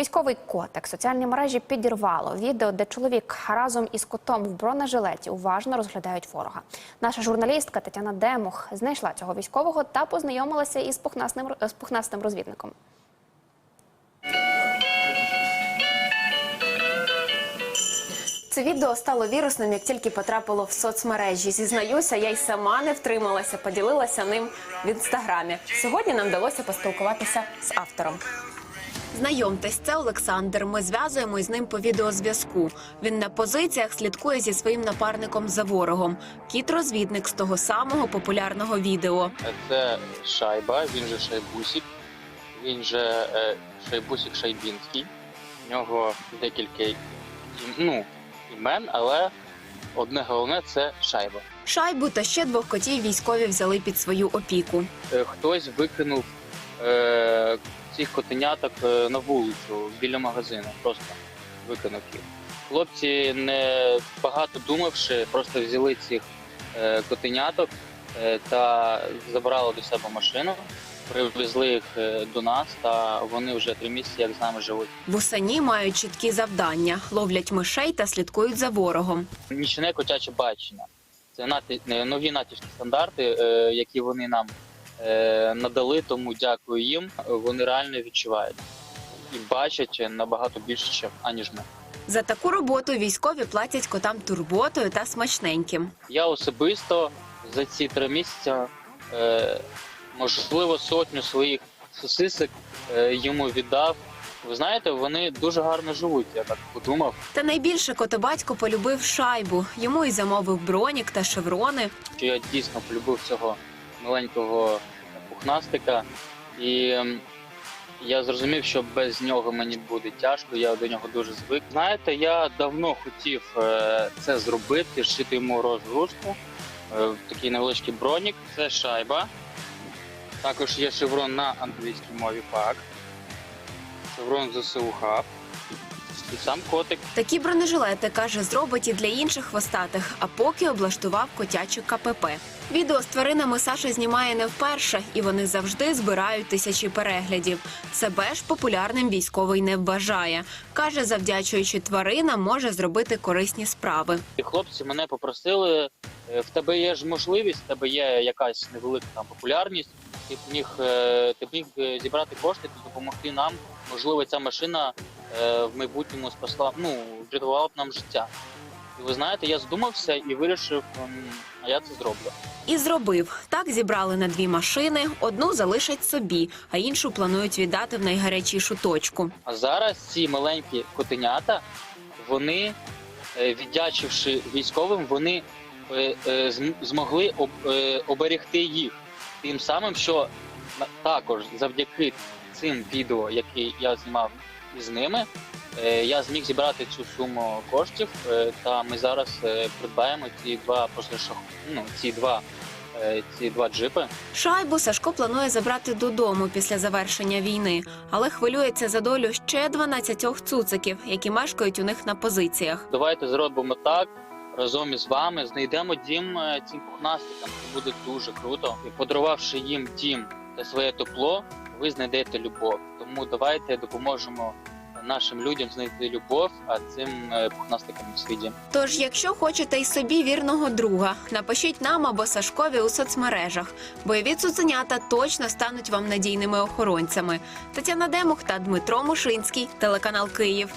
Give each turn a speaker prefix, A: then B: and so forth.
A: Військовий котик соціальні мережі підірвало відео, де чоловік разом із котом в бронежилеті уважно розглядають ворога. Наша журналістка Тетяна Демух знайшла цього військового та познайомилася із пухнасним з пухнастим розвідником.
B: Це відео стало вірусним, як тільки потрапило в соцмережі. Зізнаюся, я й сама не втрималася, поділилася ним в інстаграмі. Сьогодні нам вдалося поспілкуватися з автором. Знайомтесь, це Олександр. Ми зв'язуємо з ним по відеозв'язку. Він на позиціях слідкує зі своїм напарником за ворогом. Кіт-розвідник з того самого популярного відео.
C: Це Шайба, він же Шайбусік, він же е, Шайбусік Шайбінський. В нього декілька ну, імен, але одне головне це Шайба.
B: Шайбу та ще двох котів військові взяли під свою опіку.
C: Е, Хтось викинув е, цих котеняток е, на вулицю біля магазину, просто викинув їх. Хлопці, не багато думавши, просто взяли цих е, котеняток е, та забрали до себе машину, привезли їх до нас, та вони вже три місяці як з нами живуть.
B: Вусані мають чіткі завдання: ловлять мишей та слідкують за ворогом.
C: Нічне котяче бачення. Це нові натівські стандарти, які вони нам надали, тому дякую їм. Вони реально відчувають і бачать набагато більше, аніж ми.
B: За таку роботу військові платять котам турботою та смачненьким.
C: Я особисто за ці три місяці, е, можливо, сотню своїх сосисок е, йому віддав. Ви знаєте, вони дуже гарно живуть, я так подумав.
B: Та найбільше котобатько полюбив шайбу. Йому й замовив бронік та шеврони.
C: що я дійсно полюбив цього маленького пухнастика, і ем, я зрозумів, що без нього мені буде тяжко. Я до нього дуже звик. Знаєте, я давно хотів е, це зробити, шити йому розгрузку. е, Такий невеличкий бронік. Це шайба. Також є шеврон на англійській мові ПАК. Шеврон ЗСУ Хаб. І сам котик.
B: Такі бронежилети каже, зробить і для інших хвостатих, а поки облаштував котячу КПП. Відео з тваринами Саша знімає не вперше, і вони завжди збирають тисячі переглядів. Себе ж популярним військовий не вважає. каже, завдячуючи тваринам, може зробити корисні справи.
C: І хлопці мене попросили: е, в тебе є ж можливість, в тебе є якась невелика там популярність. Ти б міг е, ти б міг е, зібрати кошти допомогти нам. Можливо, ця машина в майбутньому спасла, ну врятувала б нам життя. І ви знаєте, я задумався і вирішив, а я це зроблю.
B: І зробив так. Зібрали на дві машини. Одну залишать собі, а іншу планують віддати в найгарячішу точку.
C: А зараз ці маленькі котенята, вони, е, віддячивши військовим, вони е, е, зм- змогли об, е, оберегти їх. Тим самим, що також завдяки цим відео, які я знімав із ними, е, я зміг зібрати цю суму коштів. е, Та ми зараз е, придбаємо ці два просто ну, ці два ці два джипи.
B: Шайбу Сашко планує забрати додому після завершення війни, але хвилюється за долю ще 12 цуциків, які мешкають у них на позиціях.
C: Давайте зробимо так. Разом із вами знайдемо дім цим пухнастикам. Це буде дуже круто. І подарувавши їм дім та своє тепло, ви знайдете любов. Тому давайте допоможемо нашим людям знайти любов, а цим е, пухнастикам у світі.
B: Тож, якщо хочете й собі вірного друга, напишіть нам або Сашкові у соцмережах. Бойові цуценята точно стануть вам надійними охоронцями. Тетяна Демух та Дмитро Мушинський, телеканал Київ.